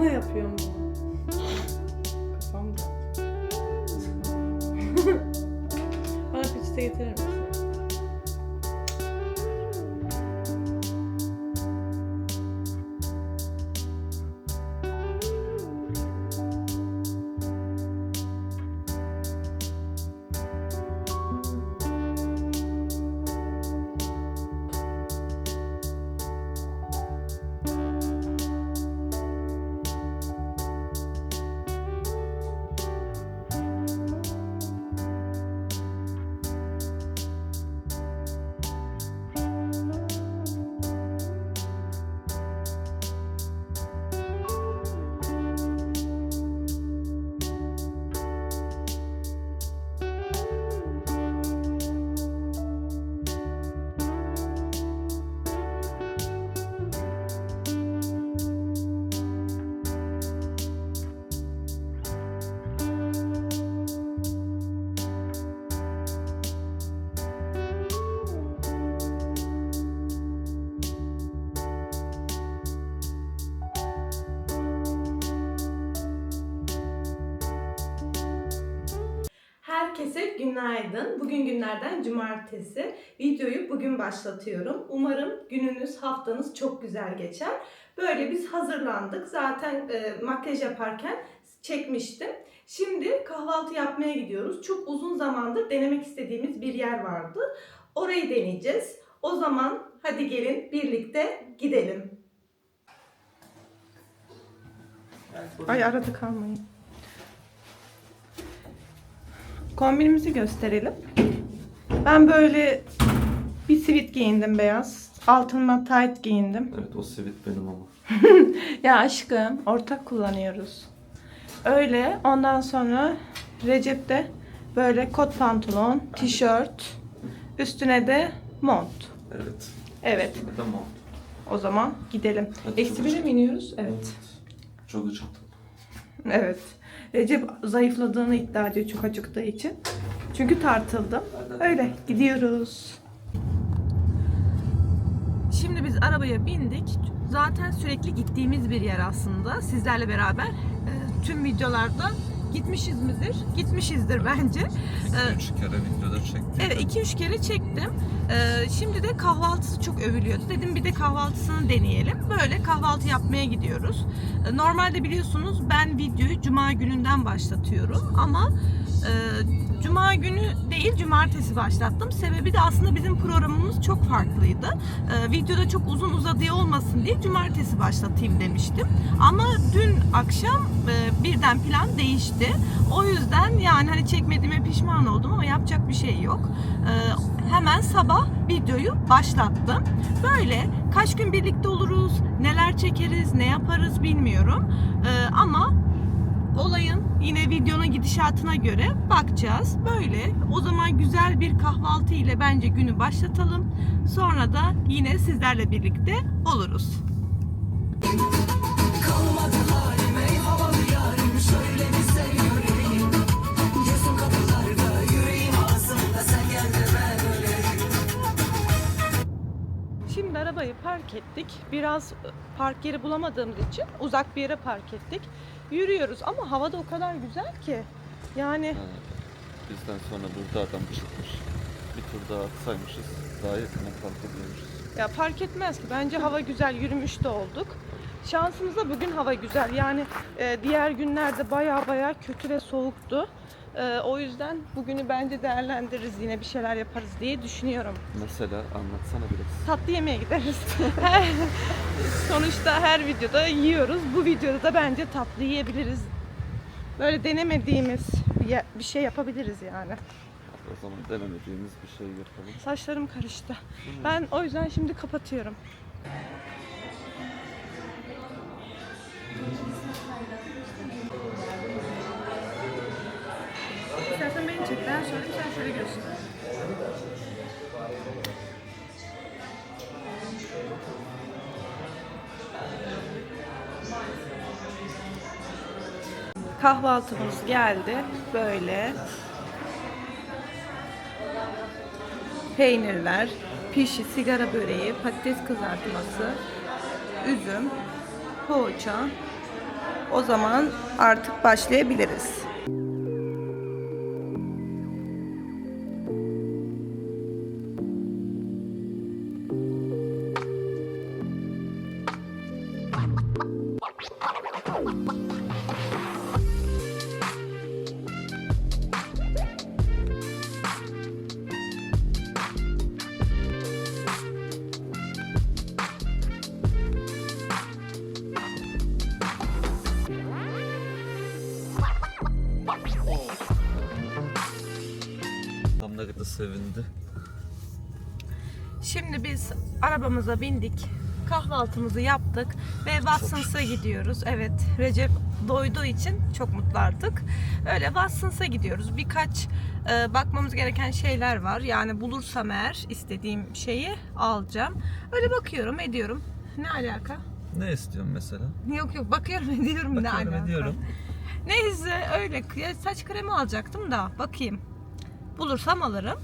Sana yapıyorum bunu. Kafam da. Bana peçete getirir misin? Herkese günaydın. Bugün günlerden cumartesi. Videoyu bugün başlatıyorum. Umarım gününüz, haftanız çok güzel geçer. Böyle biz hazırlandık. Zaten e, makyaj yaparken çekmiştim. Şimdi kahvaltı yapmaya gidiyoruz. Çok uzun zamandır denemek istediğimiz bir yer vardı. Orayı deneyeceğiz. O zaman hadi gelin birlikte gidelim. Ay arada kalmayın. Kombinimizi gösterelim. Ben böyle bir sivit giyindim beyaz. Altıma tight giyindim. Evet o sivit benim ama. Ya aşkım ortak kullanıyoruz. Öyle ondan sonra Recep de böyle kot pantolon, tişört, üstüne de mont. Evet. Evet Üstüne de mont. o zaman gidelim. Hadi Eksi bire mi iniyoruz? Evet. Çok acıktım. Evet. Recep zayıfladığını iddia ediyor çok acıktığı için. Çünkü tartıldım. Öyle gidiyoruz. Şimdi biz arabaya bindik. Zaten sürekli gittiğimiz bir yer aslında. Sizlerle beraber e, tüm videolarda gitmişizizdir. Gitmişizdir bence. Ee, Üç kere videoda çektim. Evet 2-3 kere çektim. Ee, şimdi de kahvaltısı çok övülüyordu. Dedim bir de kahvaltısını deneyelim. Böyle kahvaltı yapmaya gidiyoruz. Ee, normalde biliyorsunuz ben videoyu cuma gününden başlatıyorum ama e, cuma günü değil cumartesi başlattım. Sebebi de aslında bizim programımız çok farklıydı. Ee, videoda çok uzun uzadığı olmasın diye cumartesi başlatayım demiştim. Ama dün akşam e, birden plan değişti. O yüzden yani hani çekmediğime pişman oldum ama yapacak bir şey yok. Ee, hemen sabah videoyu başlattım. Böyle kaç gün birlikte oluruz, neler çekeriz, ne yaparız bilmiyorum. Ee, ama olayın yine videonun gidişatına göre bakacağız. Böyle o zaman güzel bir kahvaltı ile bence günü başlatalım. Sonra da yine sizlerle birlikte oluruz. Şimdi arabayı park ettik. Biraz park yeri bulamadığımız için uzak bir yere park ettik. Yürüyoruz ama havada o kadar güzel ki. Yani Ha, bizden sonra burada adam çıkmış. Bir tur daha atsaymışız. Daha yakına park ediyormuşuz. ya fark etmez ki. Bence hava güzel. Yürümüş de olduk. Şansımıza bugün hava güzel. Yani e, diğer günlerde baya baya kötü ve soğuktu. E, o yüzden bugünü bence değerlendiririz. Yine bir şeyler yaparız diye düşünüyorum. Mesela anlatsana biraz. tatlı yemeğe gideriz. Sonuçta her videoda yiyoruz. Bu videoda da bence tatlı yiyebiliriz. Böyle denemediğimiz bir bir şey yapabiliriz yani. O zaman denemediğimiz bir şey yapalım. Saçlarım karıştı. Ben o yüzden şimdi kapatıyorum. Şöyle göster. Kahvaltımız geldi. Böyle. Peynirler, pişi, sigara böreği, patates kızartması, üzüm, poğaça, O zaman artık başlayabiliriz. Ne kadar sevindi. Şimdi biz arabamıza bindik. Kahvaltımızı yaptık ve Watson's'a gidiyoruz. Evet, Recep doyduğu için çok mutlu artık. Öyle Watson's'a gidiyoruz. Birkaç e, bakmamız gereken şeyler var. Yani bulursam eğer istediğim şeyi alacağım. Öyle bakıyorum, ediyorum. Ne alaka? Ne istiyorsun mesela? Yok yok bakıyorum ediyorum ne Bakıyorum, alaka. ediyorum. Neyse öyle saç kremi alacaktım da bakayım. Bulursam alırım.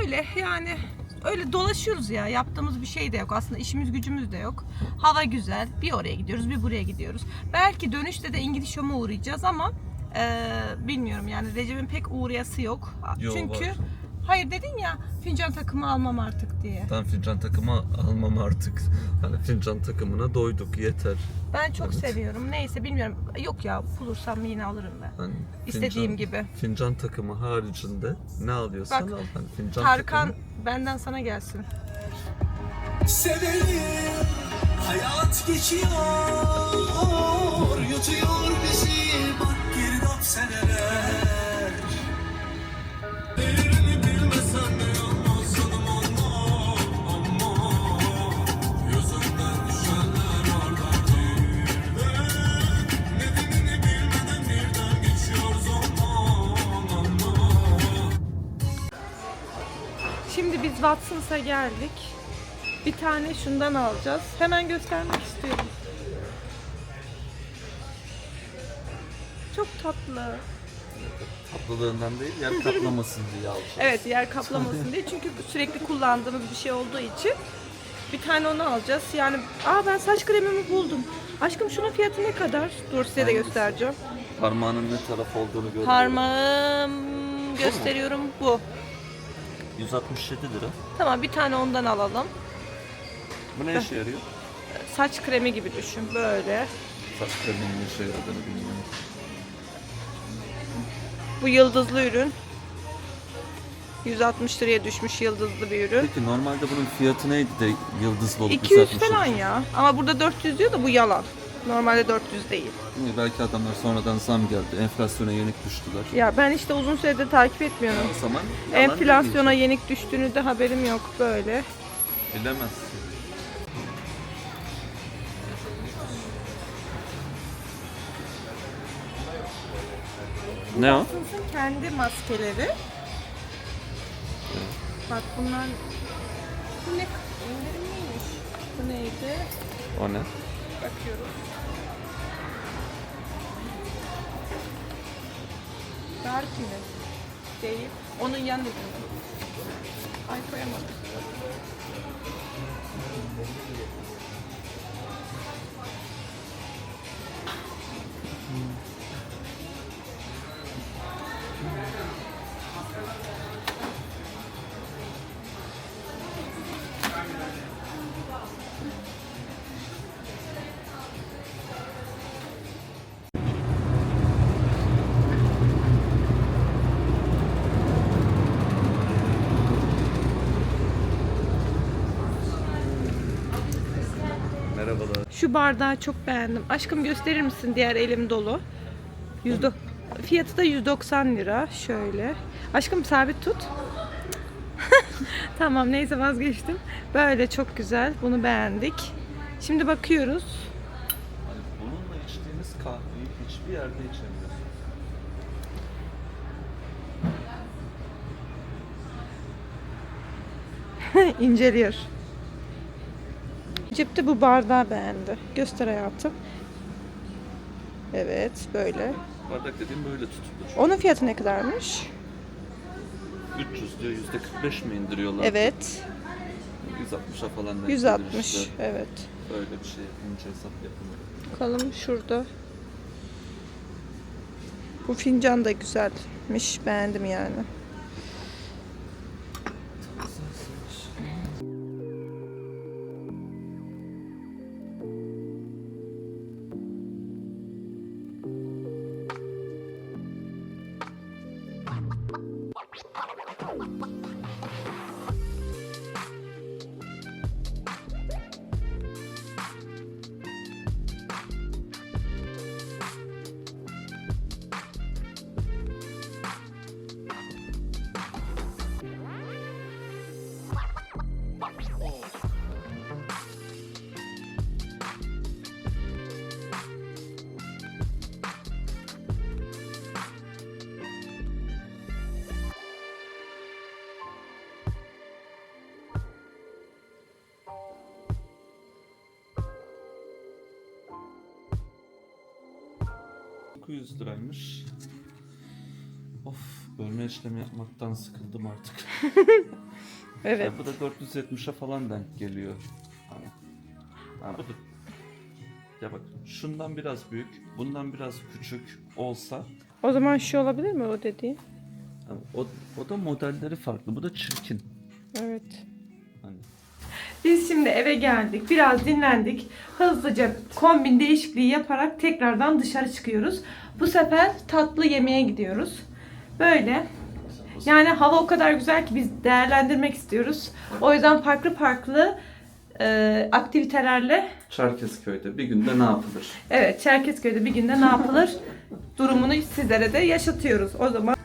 Öyle yani öyle dolaşıyoruz ya. Yaptığımız bir şey de yok. Aslında işimiz gücümüz de yok. Hava güzel. Bir oraya gidiyoruz, bir buraya gidiyoruz. Belki dönüşte de İngiliz Home'a uğrayacağız ama e, bilmiyorum yani Recep'in pek uğrayası yok. Yo, Çünkü var. Hayır dedin ya fincan takımı almam artık diye. Ben fincan takımı almam artık. Hani fincan takımına doyduk yeter. Ben çok Evet. seviyorum. Neyse bilmiyorum. Yok ya bulursam yine alırım ben. Hani İstediğim fincan- gibi. Fincan takımı haricinde ne alıyorsan Bak, al. Hani fincan Tarkan takımı. benden sana gelsin. Sevelim Hayat geçiyor Yutuyor bizi Bak girdap seneler Watson's'a geldik. Bir tane şundan alacağız. Hemen göstermek istiyorum. Çok tatlı. Tatlılığından değil yer kaplamasın diye alacağız. Evet yer kaplamasın diye. Çünkü sürekli kullandığımız bir şey olduğu için bir tane onu alacağız. Yani aa ben saç kremimi buldum. Aşkım şunun fiyatı ne kadar? Dur size de Hangisi? göstereceğim. Parmağının ne taraf olduğunu gördüm. Parmağım gösteriyorum bu. 167 lira. Tamam bir tane ondan alalım. Bu ne işe yarıyor? Saç kremi gibi düşün böyle. Saç kreminin ne işe yaradığını bilmiyorum. Bu yıldızlı ürün. 160 liraya düşmüş yıldızlı bir ürün. Peki normalde bunun fiyatı neydi de yıldızlı olup 200 160 falan ya. Ama burada 400 diyor da bu yalan. Normalde 400 değil. İyi, Belki adamlar sonradan zam geldi. Enflasyona yenik düştüler. Ya ben işte uzun süredir takip etmiyorum. O zaman yalan Enflasyona yenik düştüğünü de haberim yok böyle. Bilemezsin. Ne o? Kendi maskeleri. Bak bunlar bu ne indirimliymiş. Bu neydi? O ne? Bakıyorum. Dark mı? Değil. Onun yan ürünü. Ay koyamadım. Şu bardağı çok beğendim. Aşkım gösterir misin? Diğer elim dolu. Yüzde... Fiyatı da 190 lira. Şöyle. Aşkım sabit tut. tamam neyse vazgeçtim. Böyle çok güzel. Bunu beğendik. Şimdi bakıyoruz. Hani bununla içtiğimiz kahveyi hiçbir yerde içemiyoruz. İnceliyor. Cepte bu bardağı beğendi. Göster hayatım. Evet böyle. Bardak dediğim böyle tutulur. Onun fiyatı ne kadarmış? 300 diyor, %45 mi indiriyorlar? Evet. 160'a falan denk gelir 160. işte. Evet. Öyle bir şey ince hesap yapılıyor. Bakalım şurada. Bu fincan da güzelmiş. Beğendim yani. ...900 liraymış. Of bölme işlemi yapmaktan sıkıldım artık. Evet. E, bu da 470'e falan denk geliyor. Hani, ha, bu da, ya bak şundan biraz büyük, bundan biraz küçük olsa O zaman şu olabilir mi o dediğin? hani o, o da modelleri farklı. Bu da çirkin. Evet. Biz şimdi eve geldik. Biraz dinlendik. Hızlıca kombin değişikliği yaparak tekrardan dışarı çıkıyoruz. Bu sefer tatlı yemeğe gidiyoruz. Böyle. Yani hava o kadar güzel ki biz değerlendirmek istiyoruz. O yüzden farklı farklı e, aktivitelerle Çerkezköy'de bir günde ne yapılır? evet Çerkezköy'de bir günde ne yapılır durumunu sizlere de yaşatıyoruz o zaman.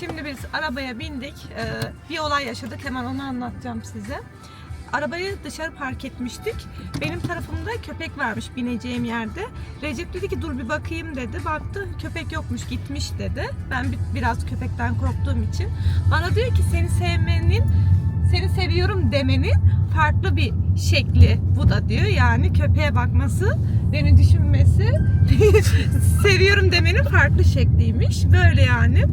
Şimdi biz arabaya bindik. Ee, bir olay yaşadık. Hemen onu anlatacağım size. Arabayı dışarı park etmiştik. Benim tarafımda köpek varmış bineceğim yerde. Recep dedi ki dur bir bakayım dedi. Baktı köpek yokmuş gitmiş dedi. Ben bir- biraz köpekten korktuğum için. Bana diyor ki seni sevmenin, seni seviyorum demenin farklı bir şekli bu da diyor. Yani köpeğe bakması, beni düşünmesi, seviyorum demenin farklı şekliymiş. Böyle yani.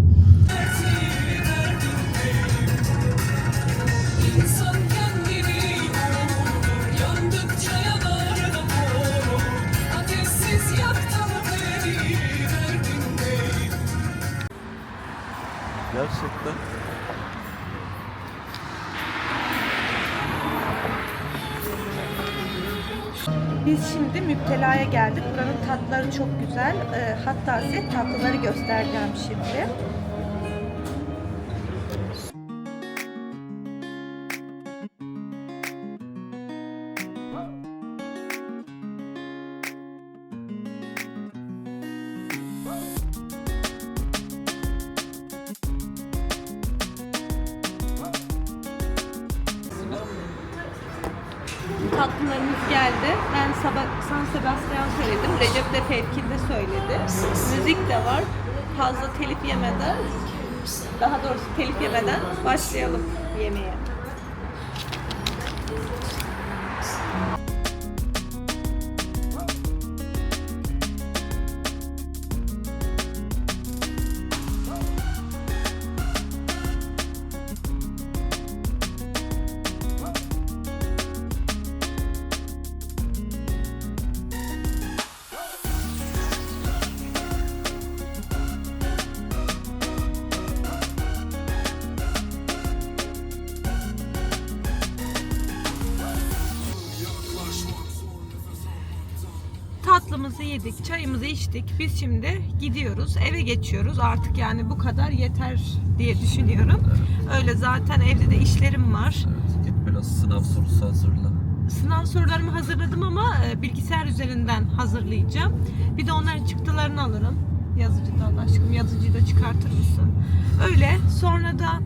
Müptela'ya geldik. Buranın tatları çok güzel. Ee, hatta size tatlıları göstereceğim şimdi. Sebastian söyledim. Recep de Fevki'de söyledi. Müzik de var. Fazla telif yemeden, daha doğrusu telif yemeden başlayalım yemeğe. Yedik, çayımızı içtik. Biz şimdi gidiyoruz, eve geçiyoruz. Artık yani bu kadar yeter diye düşünüyorum. Öyle zaten evde de işlerim var. git biraz sınav sorusu hazırla. Sınav sorularımı hazırladım ama e, bilgisayar üzerinden hazırlayacağım. Bir de onların çıktılarını alırım. Yazıcıda Allah aşkına yazıcıyı da çıkartır mısın? Öyle. Sonra da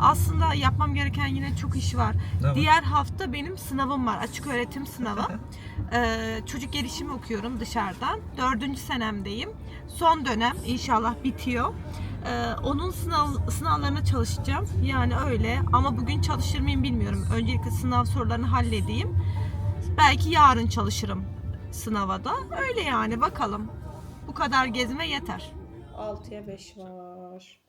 aslında yapmam gereken yine çok iş var. Ne var? Diğer hafta benim sınavım var. Açık öğretim sınavı. Ee, çocuk gelişimi okuyorum dışarıdan. Dördüncü senemdeyim. Son dönem inşallah bitiyor. Ee, onun sınav sınavlarına çalışacağım. Yani öyle ama bugün çalışır mıyım bilmiyorum. Öncelikle sınav sorularını halledeyim. Belki yarın çalışırım sınava da. Öyle yani bakalım. Bu kadar gezme yeter. 6'ya 5 var.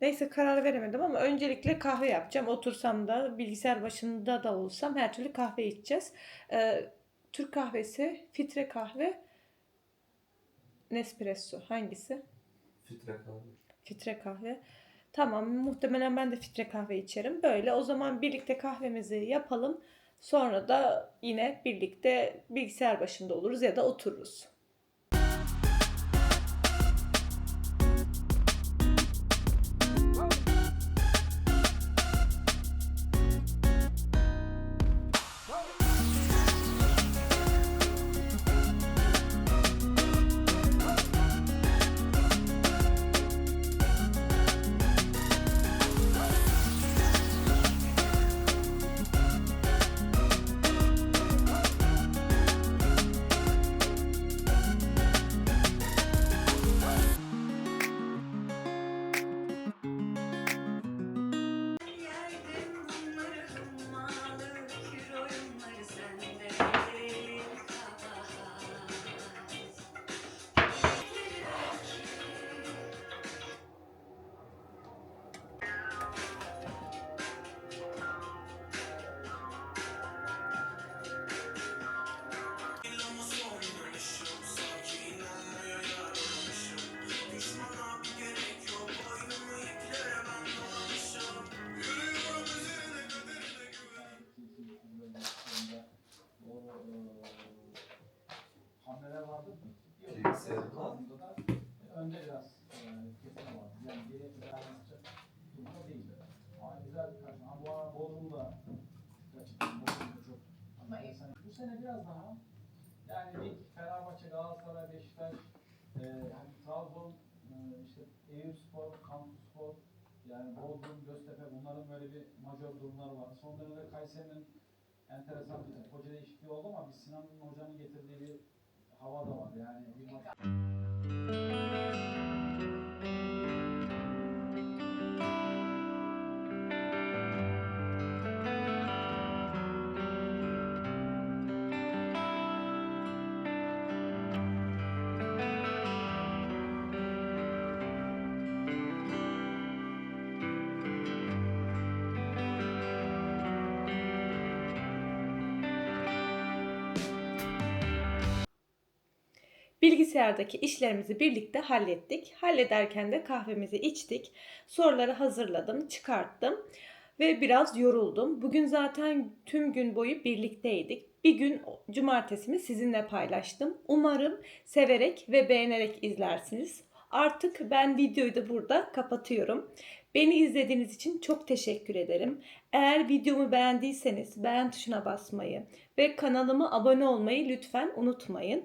Neyse karar veremedim ama öncelikle kahve yapacağım. Otursam da bilgisayar başında da olsam her türlü kahve içeceğiz. Ee, Türk kahvesi, filtre kahve, Nespresso hangisi? Filtre kahve. Filtre kahve. Tamam muhtemelen ben de filtre kahve içerim. Böyle o zaman birlikte kahvemizi yapalım. Sonra da yine birlikte bilgisayar başında oluruz ya da otururuz. Var. Onda da önde biraz e, kesin vardı. Yani geri dayanacak durumda değil. Ama güzel bir karşı. Ama bu ara Bodrum'da gerçekten Bodrum'da çok enteresan. Bu sene biraz daha yani lig Fenerbahçe, Galatasaray, Beşiktaş, e, yani Trabzon, e, işte Eyüpspor, Kampspor, yani Bodrum, Göztepe bunların böyle bir majör durumları var. Son dönemde Kayseri'nin enteresan bir hoca değişikliği oldu ama bir Sinan Hoca'nın getirdiği bir hava da var. Yani bir maç Bilgisayardaki işlerimizi birlikte hallettik. Hallederken de kahvemizi içtik. Soruları hazırladım, çıkarttım ve biraz yoruldum. Bugün zaten tüm gün boyu birlikteydik. Bir gün cumartesimi sizinle paylaştım. Umarım severek ve beğenerek izlersiniz. Artık ben videoyu da burada kapatıyorum. Beni izlediğiniz için çok teşekkür ederim. Eğer videomu beğendiyseniz beğen tuşuna basmayı ve kanalıma abone olmayı lütfen unutmayın.